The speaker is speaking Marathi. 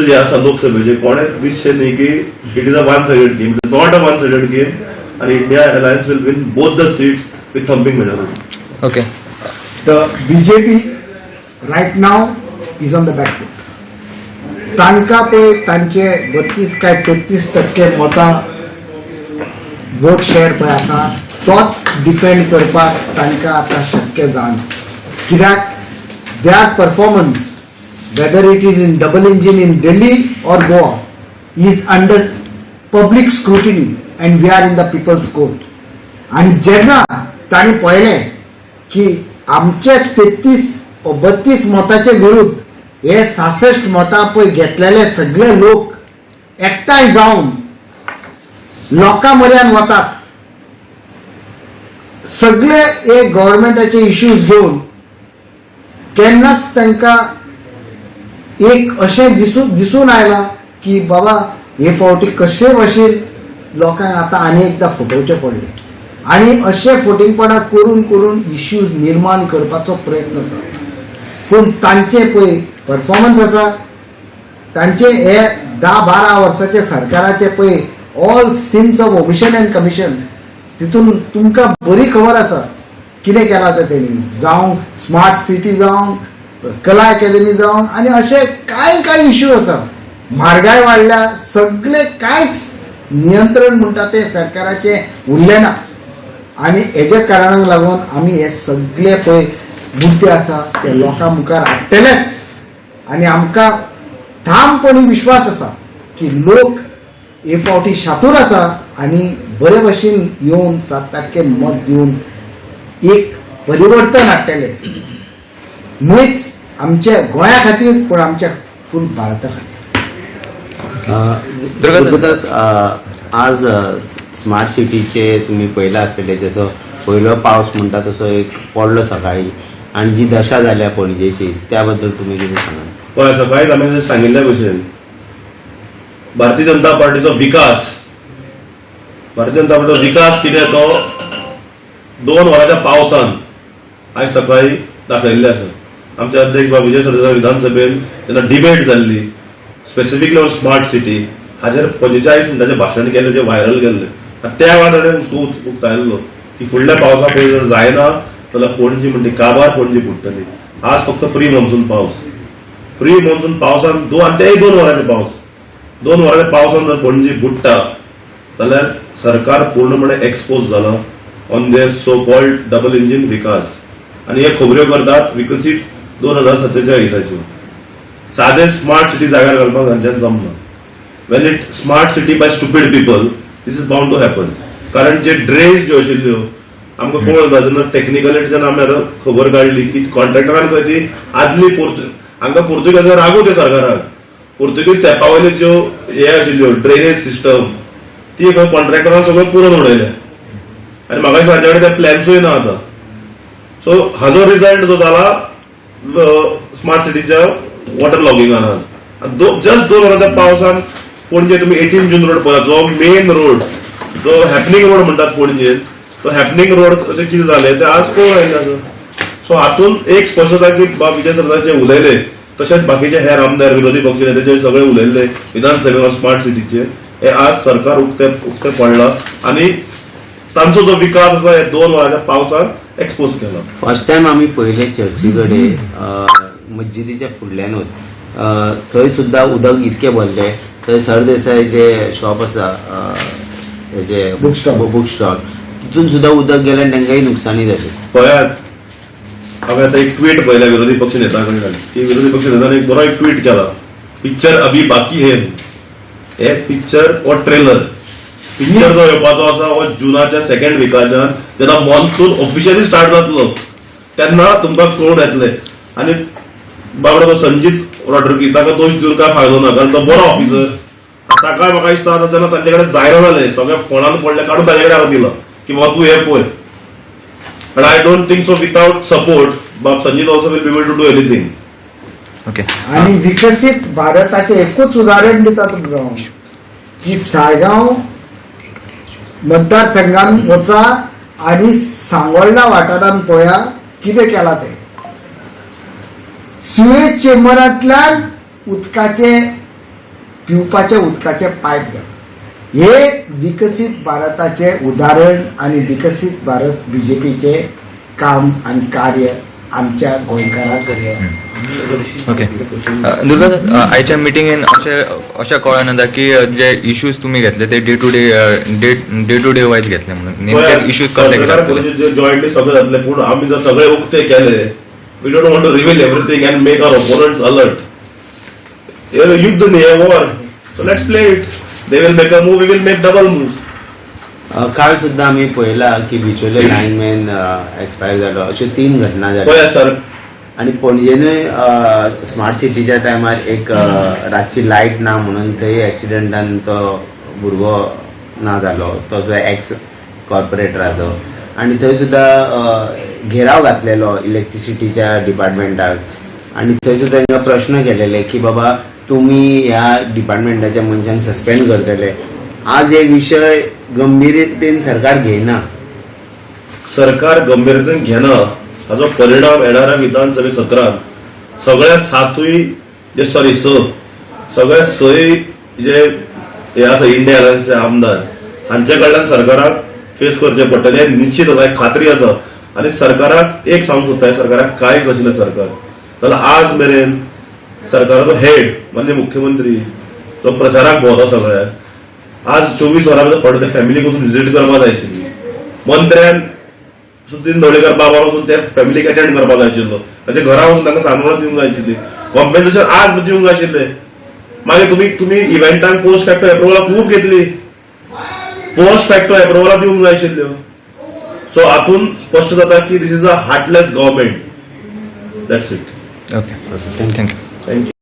जे आसा लोकसभेचे कोणेच दिसचे न्ही की it is a one sided game it is not a one sided game आणि India alliance will win both the seats with thumping majority okay The BJP right now is on the back foot. तांकां पळय तांचे बत्तीस काय तेत्तीस टक्के मतां वोट शेअर पळय आसा तोच डिफेंड करपाक तांकां आतां शक्य जावना कित्याक द्यार performance whether it is in double engine in Delhi or Goa is under public scrutiny and we are in the people's court. आणि जेन्ना तांणी पळयलें की आमचे तेत्तीस बत्तीस मताचे विरुद्ध हे सासष्ट मतां पळय घेतलेले सगळे लोक एकठांय जावन लोकां मऱ्यान वतात सगळे हे गव्हर्मेंटाचे इश्यूज घेवन केन्नाच तांकां एक अशें दिसून दिसून आयलां की बाबा हे फावटी कशे भाशेन लोकांक आतां आनी एकदां फुटोवचे पडले. आनी अशे फटींगपणां करून करून इश्यूज निर्माण करपाचो प्रयत्न जाता पूण तांचे पळय परफॉर्मन्स आसा तांचे हे धा बारा वर्साचे सरकाराचे पळय all sins of omission and commission तितून तुमकां बरी खबर आसा कितें केलां तें तेणी जावं स्मार्ट सिटी जावं कला अकॅदमी जावन आनी अशे कांय कांय इश्यू आसा म्हारगाय वाडल्या सगळे कांयच नियंत्रण म्हणटा ते सरकाराचे उरलें ना. आनी हेज्या कारणाक लागून आमी हे सगळे पळय मुद्दे आसा ते लोकां मुखार हाडटलेच आनी आमकां ठामपणी विश्वास आसा की लोक हे फावटी शातूर आसा आनी बरे भशेन येवन सात तारखे मत दिवन एक परिवर्तन हाडटले. न्हयच आमच्या गोंया खातीर पूण आमच्या फूल भारता खातीर दुर्गा- दुर्गादास आज स्मार्ट सिटीचे तुम्ही पयला आसतले जसो पयलो पावस म्हणटा तसो एक पडलो सकाळी. आणि जी दशा जाल्या पणजेची त्याबद्दल तुम्ही कितें सांगाल? पळय सकाळीच जशें सांगिल्ल्या भशेन भारतीय जनता पार्टीचो विकास. भारतीय जनता पार्टीचो विकास कितें तो दोन वरांच्या पावसान आयज सकाळी दाखयल्ले आसा आमचे अध्यक्ष बाब विजय सदस्य विधानसभेन जेन्ना डिबेट जाल्ली स्पेसिफिकली ऑन स्मार्ट सिटी हाचेर पंचेचाळीस मिनटाचें भाशण केलें जे व्हायरल केल्लें आनी त्या वेळार ताणें हुस्को उक्तायल्लो की फुडल्या पावसा पयलीं जर जायना जाल्यार पणजी म्हणटी काबार पणजी फुट्टली आज फक्त प्री मॉन्सून पावस प्री मॉन्सून पावसान दोन आनी तेय दोन वरांचे पावस दोन वरांच्या पावसान जर पणजी बुडटा जाल्यार सरकार पूर्णपणे एक्सपोज जाला on their so called double engine विकास. आणि हे खबऱ्यो करतात विकसीत दोन हजार सत्तेचाळीसाच्यो साधे स्मार्ट सिटी जाग्यार घालपाक तांच्यान जमना when it smart city by stupid people this is bound to happen कारण जे ड्रेन्स ज्यो आशिल्ल्यो आमकां कोण जेन्ना टेक्निकली जेन्ना आमी आतां खबर काडली की कॉन्ट्रॅक्टरान खंय ती आदली पोर्तु हांकां पोर्तुगेजांक रागू ते सरकाराक. पोर्तुगीज तेंपावयल्यो ज्यो हे आशिल्ल्यो ड्रेनेज सिस्टम ती खंय कॉन्ट्रॅक्टरान सगळं पुरोन उडयल्या आनी म्हाका दिसता हाचे कडेन ते प्लॅन्सूय ना आतां. सो हाजो रिझल्ट जो जाला स्मार्ट सिटीच्या वॉटर लॉगिंगान आज जस्ट दोन वरांच्या पावसान पणजे तुमी एटीन जून रोड पळयात जो मेन रोड जो हॅपनिंग रोड म्हणटात पणजेन तो हॅपनिंग रोड अशें कितें जालें ते आज कोण आयिल्लें सो हातून एक स्पश्टता की बाब विजय सरदार जे उलयले तशेंच बाकीचे हेर आमदार विरोधी पक्ष नेते जे सगळे उलयले विधानसभेवर स्मार्ट सिटीचे हे आज सरकार उक्ते उक्ते पडला. आणि तांचो जो विकास आसा हे दोन वरांच्या पावसान एक्सपोज केला. फर्स्ट टाइम आम्ही पहिले चर्चीकडे अ, मस्जिदीच्या फुडल्यानूच अ, थंय सुद्धा उदक इतके भरले थंय सरदेसाय जे शॉप आसा हेजे Book stall. बुक स्टॉल तितून सुद्धा उदक गेले आनी तांकांय नुकसानी जाली पळयात. हांवें आतां एक ट्वीट पळयल्या विरोधी पक्ष नेता कडल्यान की विरोधी पक्ष नेत्यान एक बरो एक ट्वीट केला. पिक्चर अभी बाकी हे. हे पिक्चर हो ट्रेलर पिक्चर जो येवपाचो आसा हो जुनाच्या सेकंड विकाच्यान जेन्ना मॉन्सून ऑफिशियली स्टार्ट जातलो तेन्ना तुमकां कळून येतले आनी बाबडो तो संजीत रॉड्रिगीज ताका दोश दिवन काय फायदो ना कारण तो बरो ऑफिसर ताका म्हाका दिसता आतां जेन्ना तांचे कडेन जायना जालें सगळे फोनान पडले काडून ताचे कडेन हांव दिलो. की बाबा तूं हे पळय And I don't think so without support, Bob Sanjit also will be able to do anything. Okay आणि विकसित भारताचे एकूच उदाहरण दिता तुमकां हांव. की साळगांव मतदारसंघान वचा आणि सांगोळडा वाठारान पळया कितें केला ते? सुएज चेंबरांतल्यान उदकाचे पिवपाच्या उदकाचे पायप घाल हे विकसित भारताचे उदाहरण आणि विकसित भारत बीजेपीचे काम आणि कार्य आमच्या ओके दुर्गा आयच्या मिटिंगेन अशें अशें कळोन येता की जे इश्यूज तुमी घेतले ते day to day day day to day wise घेतले म्हणून नेमके इश्यूज कसले जॉईंटली सगळे जातले पूण आम्ही जर सगळे उक्ते केले we don't want to reveal everything and make our opponents alert युद्ध न्ही हे war so let's play it they will make a move we will make double move काल सुद्धा आम्ही पळयला की बिचोले लायनमॅन एक्सपायर जालो अश्यो तीन घटना जाल्यो सर. आणि पणजेनूय स्मार्ट सिटीच्या टायमार एक रातची लायट ना म्हणून थंय एक्सिडेंटान तो भुरगो ना जालो तो जो एक्स कॉर्पोरेटराचो आणि थंय सुद्धा अ, घेराव घातलेलो इलेक्ट्रिसिटीच्या डिपार्टमेंटाक आणि थंय सुद्धा तांकां प्रश्न केलेले की बाबा तुमी ह्या डिपार्टमेंटाच्या मनशांक सस्पेंड करतले. आज हे विशय गंभीरतेन सरकार घेयना सरकार गंभीरतेन घेना हाचो परिणाम येणाऱ्या विधानसभे सत्रांत सगळ्या सातूय जे सॉरी स सगळ्या सय जे हे आसा इंडिया अलायन्सचे आमदार हांचे कडल्यान सरकाराक फेस करचे पडटले हे निश्चित आसा खात्री आसा आनी सरकाराक एक सांगूंक सोदता सरकाराक कांय कशिल्लें सरकार? जाल्यार आज मेरेन सरकाराचो हेड म्हणजे मुख्यमंत्री जो प्रचाराक भोंवता सगळ्याक आज चोवीस वरां भितर थोडे ते फॅमिलीक वचून विजीट करपाक जाय आशिल्ली मंत्र्यान सुदीन ढवळीकर बाबा वचून ते फॅमिलीक अटेंड करपाक जाय आशिल्लो ताच्या घरा वचून तांकां सांगोळा दिवंक जाय आशिल्ली कॉम्पेन्सेशन आज दिवंक जाय आशिल्लें मागीर तुमी तुमी इव्हेंटांक पोस्ट फॅक्टर एप्रुवलां खूब घेतली. पोस्ट फॅक्टर एप्रुवलां दिवंक जाय आशिल्ल्यो सो हातून स्पश्ट जाता की this is a heartless government that's it okay thank you thank you